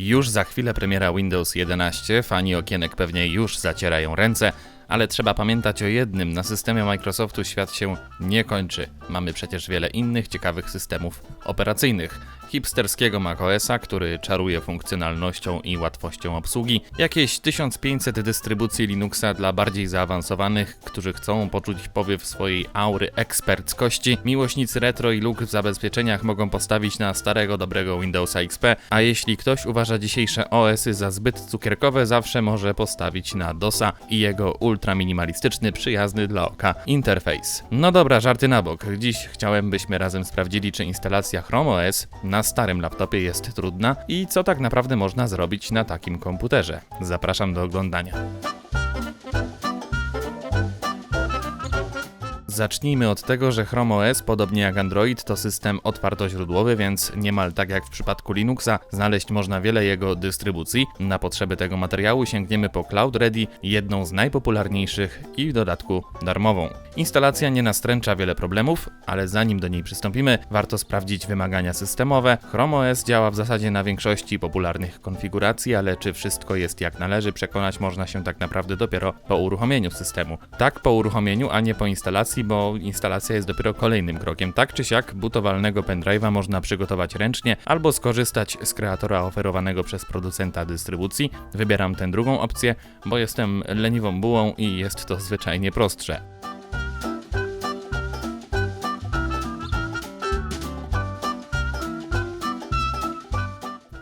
Już za chwilę premiera Windows 11, fani okienek pewnie już zacierają ręce, ale trzeba pamiętać o jednym, na systemie Microsoftu świat się nie kończy. Mamy przecież wiele innych ciekawych systemów operacyjnych. Hipsterskiego macOSa, który czaruje funkcjonalnością i łatwością obsługi, jakieś 1500 dystrybucji Linuxa dla bardziej zaawansowanych, którzy chcą poczuć powiew swojej aury eksperckości. Miłośnicy retro i luk w zabezpieczeniach mogą postawić na starego dobrego Windowsa XP, a jeśli ktoś uważa dzisiejsze OSy za zbyt cukierkowe, zawsze może postawić na DOSa i jego ultraminimalistyczny, przyjazny dla oka interfejs. No dobra, żarty na bok. Dziś chciałem, byśmy razem sprawdzili, czy instalacja Chrome OS na starym laptopie jest trudna i co tak naprawdę można zrobić na takim komputerze. Zapraszam do oglądania. Zacznijmy od tego, że Chrome OS, podobnie jak Android, to system otwartoźródłowy, więc niemal tak jak w przypadku Linuxa, znaleźć można wiele jego dystrybucji. Na potrzeby tego materiału sięgniemy po Cloud Ready, jedną z najpopularniejszych i w dodatku darmową. Instalacja nie nastręcza wiele problemów, ale zanim do niej przystąpimy, warto sprawdzić wymagania systemowe. Chrome OS działa w zasadzie na większości popularnych konfiguracji, ale czy wszystko jest jak należy, przekonać można się tak naprawdę dopiero po uruchomieniu systemu. Tak po uruchomieniu, a nie po instalacji, bo instalacja jest dopiero kolejnym krokiem. Tak czy siak, butowalnego pendrive'a można przygotować ręcznie albo skorzystać z kreatora oferowanego przez producenta dystrybucji. Wybieram tę drugą opcję, bo jestem leniwą bułą i jest to zwyczajnie prostsze.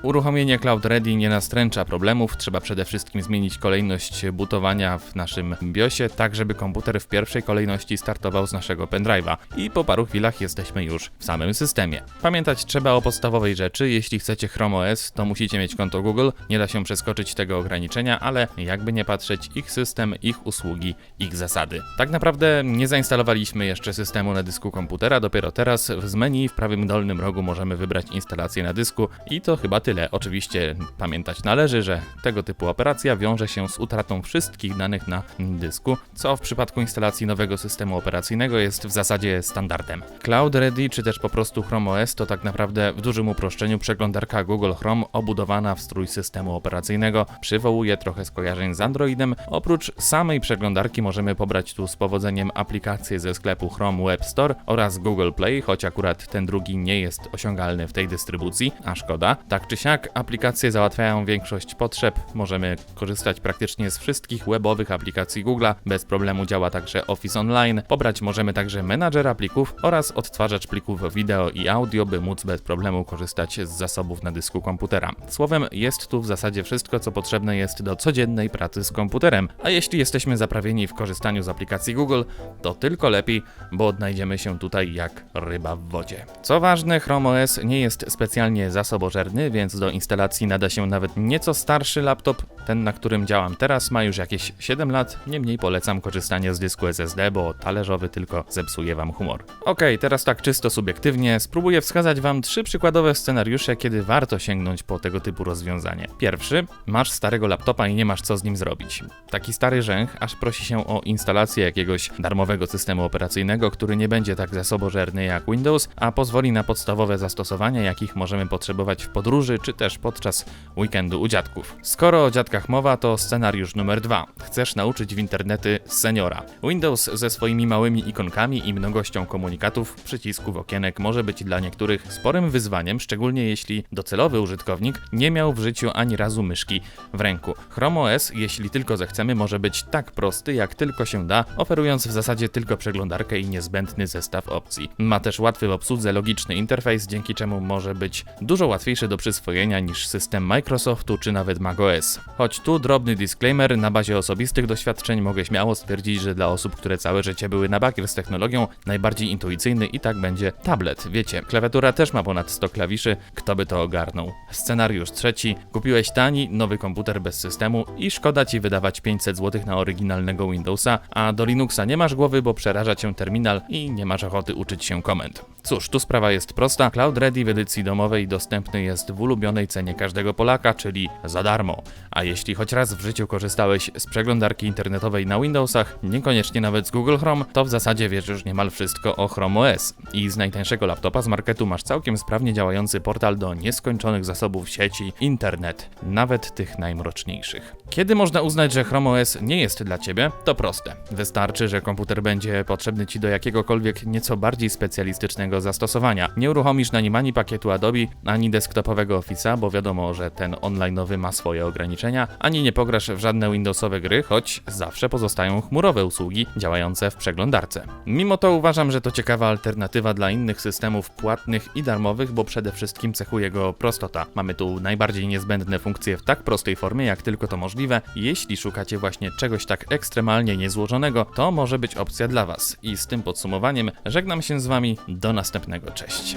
Uruchomienie Cloud Ready nie nastręcza problemów, trzeba przede wszystkim zmienić kolejność bootowania w naszym BIOSie, tak żeby komputer w pierwszej kolejności startował z naszego pendrive'a i po paru chwilach jesteśmy już w samym systemie. Pamiętać trzeba o podstawowej rzeczy, jeśli chcecie Chrome OS, to musicie mieć konto Google, nie da się przeskoczyć tego ograniczenia, ale jakby nie patrzeć, ich system, ich usługi, ich zasady. Tak naprawdę nie zainstalowaliśmy jeszcze systemu na dysku komputera, dopiero teraz z menu w prawym dolnym rogu możemy wybrać instalację na dysku i to chyba tyle. Oczywiście pamiętać należy, że tego typu operacja wiąże się z utratą wszystkich danych na dysku, co w przypadku instalacji nowego systemu operacyjnego jest w zasadzie standardem. Cloud Ready czy też po prostu Chrome OS to tak naprawdę w dużym uproszczeniu przeglądarka Google Chrome obudowana w strój systemu operacyjnego. Przywołuje trochę skojarzeń z Androidem. Oprócz samej przeglądarki możemy pobrać tu z powodzeniem aplikacje ze sklepu Chrome Web Store oraz Google Play, choć akurat ten drugi nie jest osiągalny w tej dystrybucji, a szkoda. Tak czy siak, aplikacje załatwiają większość potrzeb. Możemy korzystać praktycznie z wszystkich webowych aplikacji Google'a. Bez problemu działa także Office Online. Pobrać możemy także menadżer plików oraz odtwarzacz plików wideo i audio, by móc bez problemu korzystać z zasobów na dysku komputera. Słowem, jest tu w zasadzie wszystko, co potrzebne jest do codziennej pracy z komputerem. A jeśli jesteśmy zaprawieni w korzystaniu z aplikacji Google, to tylko lepiej, bo odnajdziemy się tutaj jak ryba w wodzie. Co ważne, Chrome OS nie jest specjalnie zasobożerny, więc do instalacji nada się nawet nieco starszy laptop. Ten, na którym działam teraz, ma już jakieś 7 lat. Niemniej polecam korzystanie z dysku SSD, bo talerzowy tylko zepsuje wam humor. Ok, teraz tak czysto subiektywnie, spróbuję wskazać wam trzy przykładowe scenariusze, kiedy warto sięgnąć po tego typu rozwiązanie. Pierwszy, masz starego laptopa i nie masz co z nim zrobić. Taki stary rzęch, aż prosi się o instalację jakiegoś darmowego systemu operacyjnego, który nie będzie tak zasobożerny jak Windows, a pozwoli na podstawowe zastosowania, jakich możemy potrzebować w podróży czy też podczas weekendu u dziadków. Skoro o dziadkach mowa, to scenariusz numer dwa. Chcesz nauczyć w internety seniora. Windows ze swoimi małymi ikonkami i mnogością komunikatów, przycisków, okienek może być dla niektórych sporym wyzwaniem, szczególnie jeśli docelowy użytkownik nie miał w życiu ani razu myszki w ręku. Chrome OS, jeśli tylko zechcemy, może być tak prosty, jak tylko się da, oferując w zasadzie tylko przeglądarkę i niezbędny zestaw opcji. Ma też łatwy w obsłudze logiczny interfejs, dzięki czemu może być dużo łatwiejszy do przyswojenia niż system Microsoftu czy nawet macOS. Choć tu drobny disclaimer, na bazie osobistych doświadczeń mogę śmiało stwierdzić, że dla osób, które całe życie były na bakier z technologią, najbardziej intuicyjny i tak będzie tablet. Wiecie, klawiatura też ma ponad 100 klawiszy, kto by to ogarnął. Scenariusz trzeci. Kupiłeś tani, nowy komputer bez systemu i szkoda ci wydawać 500 zł na oryginalnego Windowsa, a do Linuxa nie masz głowy, bo przeraża cię terminal i nie masz ochoty uczyć się komend. Cóż, tu sprawa jest prosta. Cloud Ready w edycji domowej dostępny jest w ulubionej cenie każdego Polaka, czyli za darmo. A jeśli choć raz w życiu korzystałeś z przeglądarki internetowej na Windowsach, niekoniecznie nawet z Google Chrome, to w zasadzie wiesz już niemal wszystko o Chrome OS. I z najtańszego laptopa z marketu masz całkiem sprawnie działający portal do nieskończonych zasobów sieci, internet, nawet tych najmroczniejszych. Kiedy można uznać, że Chrome OS nie jest dla Ciebie? To proste. Wystarczy, że komputer będzie potrzebny Ci do jakiegokolwiek nieco bardziej specjalistycznego zastosowania. Nie uruchomisz na nim ani pakietu Adobe, ani desktopowego Office'a, bo wiadomo, że ten online'owy ma swoje ograniczenia, ani nie pograsz w żadne Windowsowe gry, choć zawsze pozostają chmurowe usługi działające w przeglądarce. Mimo to uważam, że to ciekawa alternatywa dla innych systemów płatnych i darmowych, bo przede wszystkim cechuje go prostota. Mamy tu najbardziej niezbędne funkcje w tak prostej formie, jak tylko to możliwe. Jeśli szukacie właśnie czegoś tak ekstremalnie niezłożonego, to może być opcja dla Was. I z tym podsumowaniem żegnam się z Wami do następnego. Cześć.